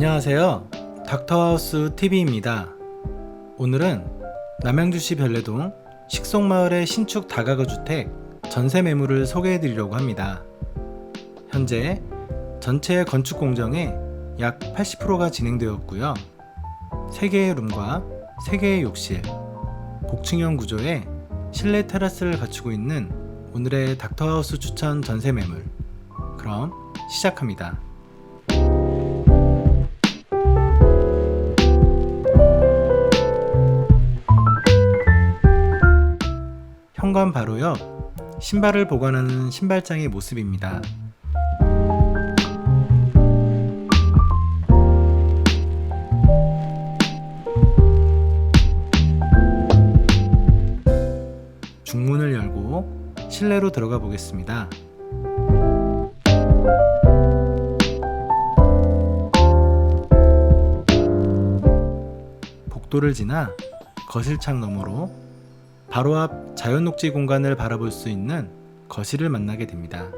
안녕하세요. 닥터하우스 TV입니다. 오늘은 남양주시 별내동 식송마을의 신축 다가구 주택 전세 매물을 소개해 드리려고 합니다. 현재 전체 건축 공정의 약 80%가 진행되었고요. 3개의 룸과 3개의 욕실, 복층형 구조의 실내 테라스를 갖추고 있는 오늘의 닥터하우스 추천 전세 매물. 그럼 시작합니다. 현관 바로 옆 신발을 보관하는 신발장의 모습입니다. 중문을 열고 실내로 들어가 보겠습니다. 복도를 지나 거실창 너머로 바로 앞 자연 녹지 공간을 바라볼 수 있는 거실을 만나게 됩니다.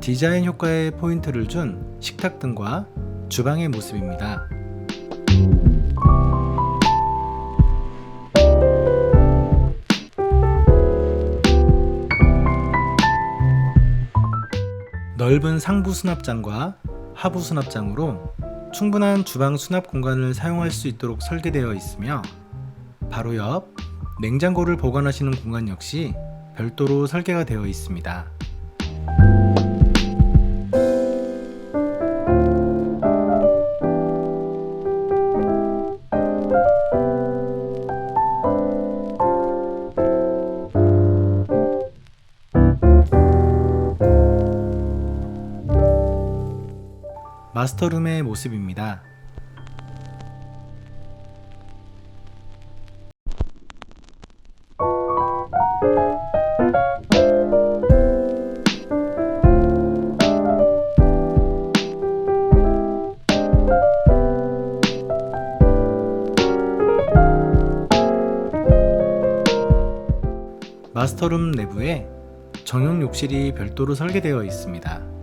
디자인 효과에 포인트를 준 식탁 등과 주방의 모습입니다. 넓은 상부 수납장과 하부 수납장으로 충분한 주방 수납 공간을 사용할 수 있도록 설계되어 있으며 바로 옆 냉장고를 보관하시는 공간 역시 별도로 설계가 되어 있습니다. 마스터룸의 모습입니다. 마스터룸 내부에 전용 욕실이 별도로 설계되어 있습니다.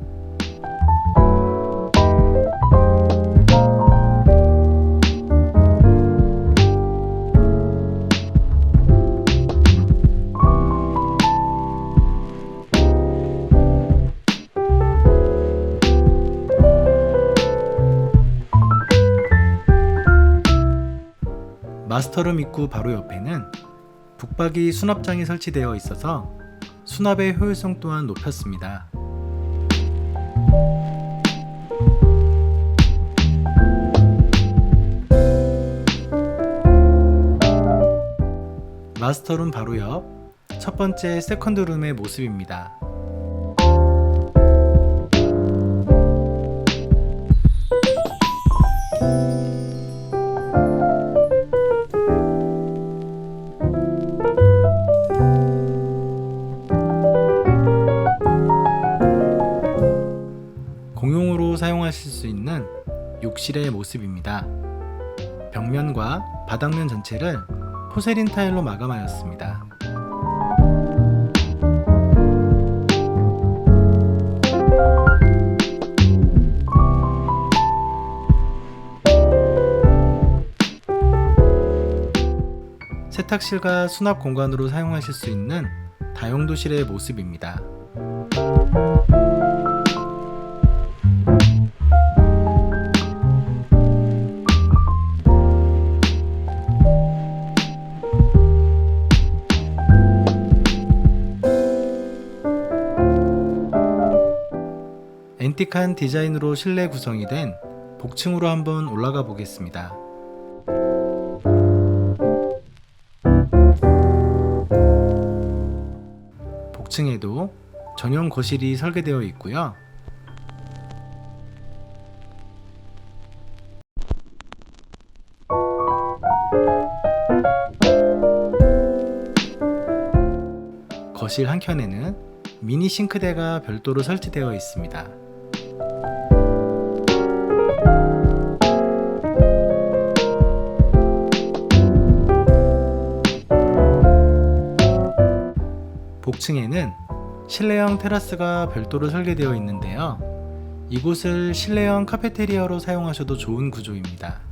마스터룸 입구 바로 옆에는 북박이 수납장이 설치되어 있어서 수납의 효율성 또한 높였습니다. 마스터룸 바로 옆 첫 번째 세컨드룸의 모습입니다. 공용으로 사용하실 수 있는 욕실의 모습입니다. 벽면과 바닥면 전체를 포세린 타일로 마감하였습니다. 세탁실과 수납 공간으로 사용하실 수 있는 다용도실의 모습입니다. 앤틱한 디자인으로 실내 구성이 된 복층으로 한번 올라가 보겠습니다. 복층에도 전용 거실이 설계되어 있고요. 거실 한켠에는 미니 싱크대가 별도로 설치되어 있습니다. 복층에는 실내형 테라스가 별도로 설계되어 있는데요. 이곳을 실내형 카페테리아로 사용하셔도 좋은 구조입니다.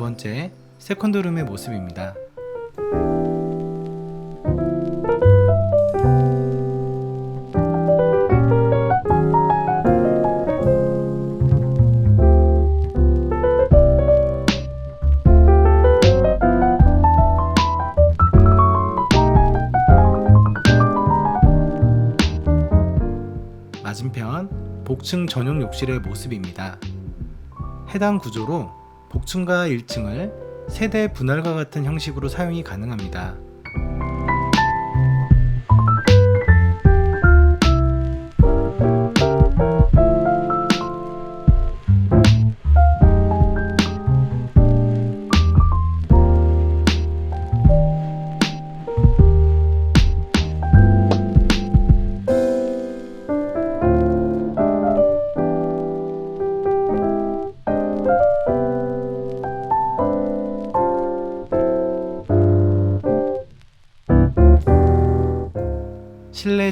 번째, 세컨드룸의 모습입니다. 맞은편 복층 전용 욕실의 모습입니다. 해당 구조로 복층과 1층을 세대 분할과 같은 형식으로 사용이 가능합니다.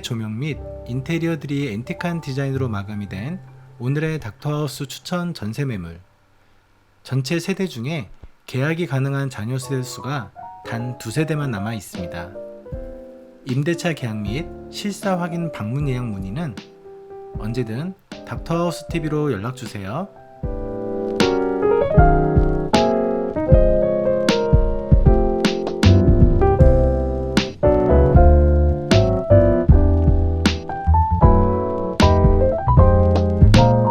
조명 및 인테리어들이 앤틱한 디자인으로 마감이 된 오늘의 닥터하우스 추천 전세 매물. 전체 세대 중에 계약이 가능한 자녀 세대 수가 단 두 세대만 남아 있습니다. 임대차 계약 및 실사 확인 방문 예약 문의는 언제든 닥터하우스 TV로 연락 주세요.